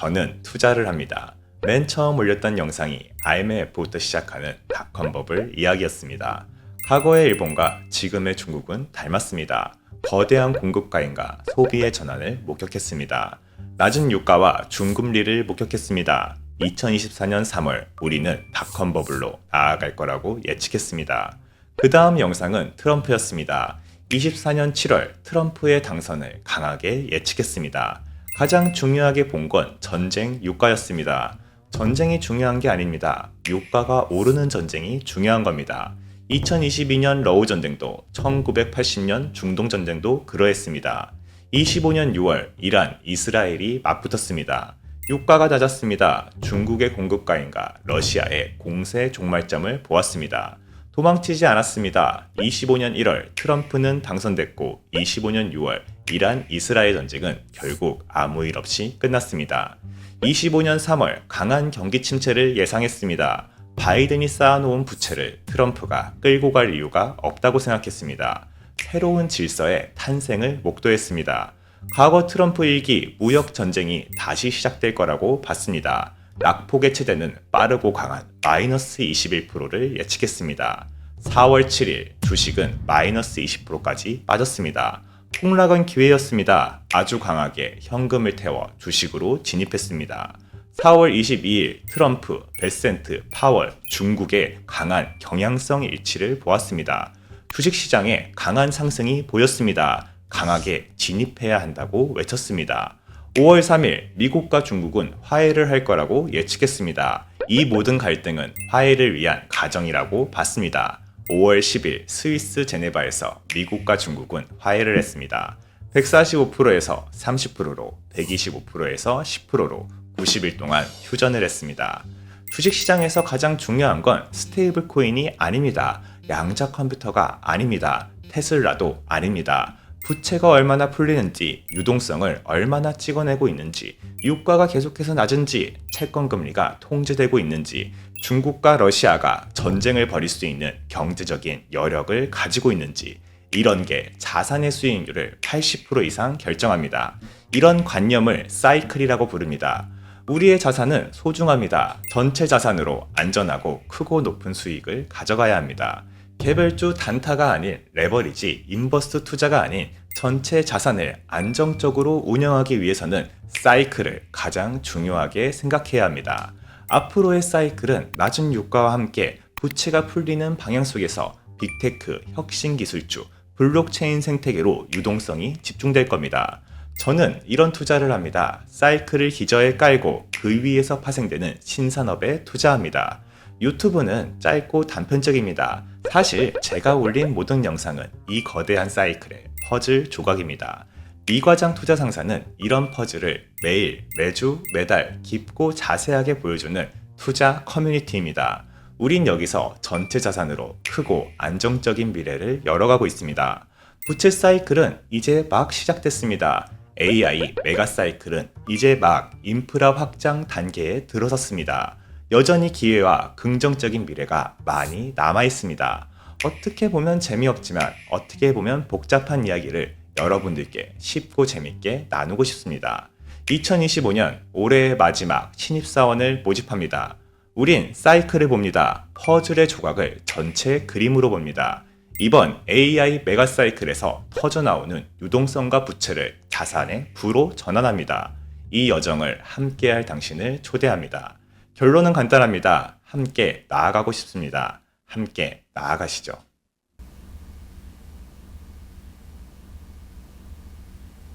저는 투자를 합니다. 맨 처음 올렸던 영상이 IMF부터 시작하는 닷컴버블 이야기였습니다. 과거의 일본과 지금의 중국은 닮았습니다. 거대한 공급가인가 소비의 전환을 목격했습니다. 낮은 유가와 중금리를 목격했습니다. 2024년 3월 우리는 닷컴 버블로 나아갈 거라고 예측했습니다. 그 다음 영상은 트럼프였습니다. 24년 7월 트럼프의 당선을 강하게 예측했습니다. 가장 중요하게 본 건 전쟁 유가였습니다. 전쟁이 중요한 게 아닙니다. 유가가 오르는 전쟁이 중요한 겁니다. 2022년 러우 전쟁도 1980년 중동 전쟁도 그러했습니다. 25년 6월 이란, 이스라엘이 맞붙었습니다. 유가가 낮았습니다. 중국의 공급가인가 러시아의 공세 종말점을 보았습니다. 도망치지 않았습니다. 25년 1월 트럼프는 당선됐고 25년 6월 이란 이스라엘 전쟁은 결국 아무 일 없이 끝났습니다. 25년 3월 강한 경기 침체를 예상했습니다. 바이든이 쌓아놓은 부채를 트럼프가 끌고 갈 이유가 없다고 생각했습니다. 새로운 질서의 탄생을 목도했습니다. 과거 트럼프 일기 무역 전쟁이 다시 시작될 거라고 봤습니다. 낙폭의 최대는 빠르고 강한 마이너스 21%를 예측했습니다. 4월 7일 주식은 마이너스 20%까지 빠졌습니다. 폭락은 기회였습니다. 아주 강하게 현금을 태워 주식으로 진입했습니다. 4월 22일 트럼프, 베센트, 파월, 중국의 강한 경향성 일치를 보았습니다. 주식시장에 강한 상승이 보였습니다. 강하게 진입해야 한다고 외쳤습니다. 5월 3일 미국과 중국은 화해를 할 거라고 예측했습니다. 이 모든 갈등은 화해를 위한 가정이라고 봤습니다. 5월 10일 스위스 제네바에서 미국과 중국은 화해를 했습니다. 145%에서 30%로 125%에서 10%로 90일 동안 휴전을 했습니다. 주식시장에서 가장 중요한 건 스테이블 코인이 아닙니다. 양자 컴퓨터가 아닙니다. 테슬라도 아닙니다. 부채가 얼마나 풀리는지, 유동성을 얼마나 찍어내고 있는지, 유가가 계속해서 낮은지, 채권 금리가 통제되고 있는지, 중국과 러시아가 전쟁을 벌일 수 있는 경제적인 여력을 가지고 있는지, 이런 게 자산의 수익률을 80% 이상 결정합니다. 이런 관념을 사이클이라고 부릅니다. 우리의 자산은 소중합니다. 전체 자산으로 안전하고 크고 높은 수익을 가져가야 합니다. 개별주 단타가 아닌 레버리지, 인버스트 투자가 아닌 전체 자산을 안정적으로 운영하기 위해서는 사이클을 가장 중요하게 생각해야 합니다. 앞으로의 사이클은 낮은 유가와 함께 부채가 풀리는 방향 속에서 빅테크, 혁신 기술주, 블록체인 생태계로 유동성이 집중될 겁니다. 저는 이런 투자를 합니다. 사이클을 기저에 깔고 그 위에서 파생되는 신산업에 투자합니다. 유튜브는 짧고 단편적입니다. 사실 제가 올린 모든 영상은 이 거대한 사이클의 퍼즐 조각입니다. 미과장 투자 상사는 이런 퍼즐을 매일, 매주, 매달 깊고 자세하게 보여주는 투자 커뮤니티입니다. 우린 여기서 전체 자산으로 크고 안정적인 미래를 열어가고 있습니다. 부채 사이클은 이제 막 시작됐습니다. AI 메가 사이클은 이제 막 인프라 확장 단계에 들어섰습니다. 여전히 기회와 긍정적인 미래가 많이 남아 있습니다. 어떻게 보면 재미없지만 어떻게 보면 복잡한 이야기를 여러분들께 쉽고 재밌게 나누고 싶습니다. 2025년 올해의 마지막 신입사원을 모집합니다. 우린 사이클을 봅니다. 퍼즐의 조각을 전체 그림으로 봅니다. 이번 AI 메가 사이클에서 터져나오는 유동성과 부채를 자산의 부로 전환합니다. 이 여정을 함께할 당신을 초대합니다. 결론은 간단합니다. 함께 나아가고 싶습니다. 함께 나아가시죠.